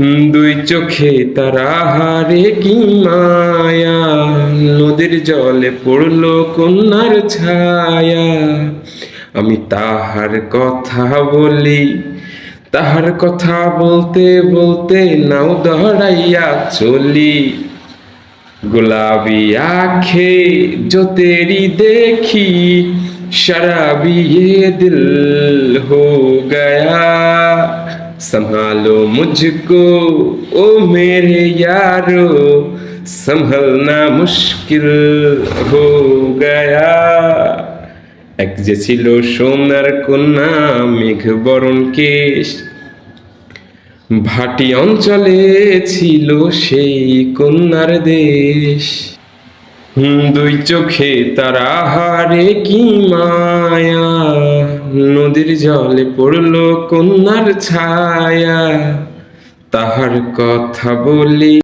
দুই চোখে তারা হারে কি মায়া? নদীর জলে পড়ল কন্যার ছায়া। আমি তাহার কথা বলি, তাহার কথা বলতে বলতে নাও দহরাইয়া চলি। গোলাবি আখে জোতেরি দেখি শরাবি দিল হো গয়া। संभालो मुझको ओ मेरे यारो संभलना मुश्किल हो गया এক যে ছিল সোনার কন্যা মেঘ বরণ কেশ ভাটি অঞ্চলে ছিল সেই কন্যার দেশ হুম, দুই চোখে তারা হারে কি মায়া নদীর জলে পড়ল কন্যার ছায়া। তাহার কথা বলি